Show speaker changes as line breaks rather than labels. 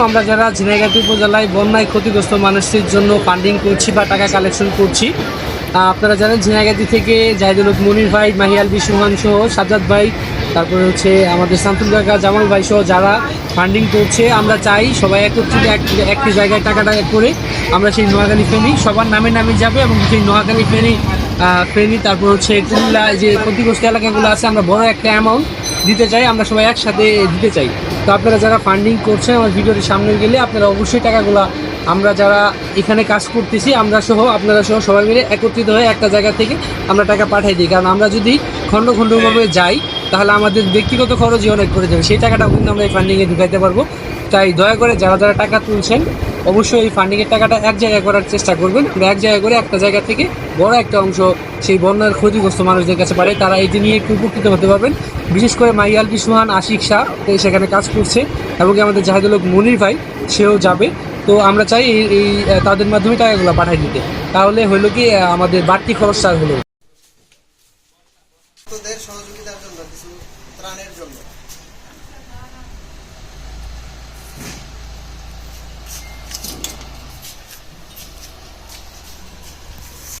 আমরা যারা ঝিনাইগাতি উপজেলায় বন্যায় ক্ষতিগ্রস্ত মানুষদের জন্য ফান্ডিং করছি বা টাকা কালেকশন করছি আপনারা জানেন ঝিনাইগাতি থেকে জাহিদুল মনির ভাই, মাহিয়াল বিশ্বহান সহ সাজ্জাদ ভাই, তারপরে হচ্ছে আমাদের শামসুল কাকা, জামাল ভাই সহ যারা ফান্ডিং করছে, আমরা চাই সবাই একত্রিত এক- একটি জায়গায় টাকাটা করে আমরা সেই নোয়াখালী ফেনি সবার নামে নামে যাবে এবং সেই নোয়াখালী ফেনি ফেনি, তারপর হচ্ছে কুমিল্লা যে ক্ষতিগ্রস্ত এলাকাগুলো আছে, আমরা বড় একটা অ্যামাউন্ট দিতে চাই, আমরা সবাই একসাথে দিতে চাই। তো আপনারা যারা ফান্ডিং করছেন আমার ভিডিওটি সামনে গেলে আপনারা অবশ্যই টাকাগুলো আমরা যারা এখানে কাজ করতেছি, আমরা সহ, আপনারা সহ সবাই মিলে একত্রিত হয়ে একটা জায়গা থেকে আমরা টাকা পাঠাই দিই। কারণ আমরা যদি খণ্ড খণ্ডভাবে যাই, তাহলে আমাদের ব্যক্তিগত খরচই অনেক করে যাবে। সেই টাকাটাও কিন্তু আমরা এই ফান্ডিংয়ে ঢুকাইতে পারব। তাই দয়া করে যারা যারা টাকা তুলছেন অবশ্যই এই ফান্ডিংয়ের টাকাটা এক জায়গায় করার চেষ্টা করবেন। এক জায়গায় করে একটা জায়গা থেকে বড় একটা অংশ সেই বন্যার ক্ষতিগ্রস্ত মানুষদের কাছে পারে তারা এটি নিয়ে একটু উপকৃত হতে পারবেন। বিশেষ করে মাইয়াল সুহান আশিক শাহ সেখানে কাজ করছে এবং আমাদের জাহেদুল হক মনির ভাই, সেও যাবে। তো আমরা চাই এই তাদের মাধ্যমে টাকাগুলো পাঠিয়ে দিতে। তাহলে হলো কি আমাদের বাড়তি খরচটা হলো
সহযোগিতার জন্য, কিছু ত্রাণের জন্য।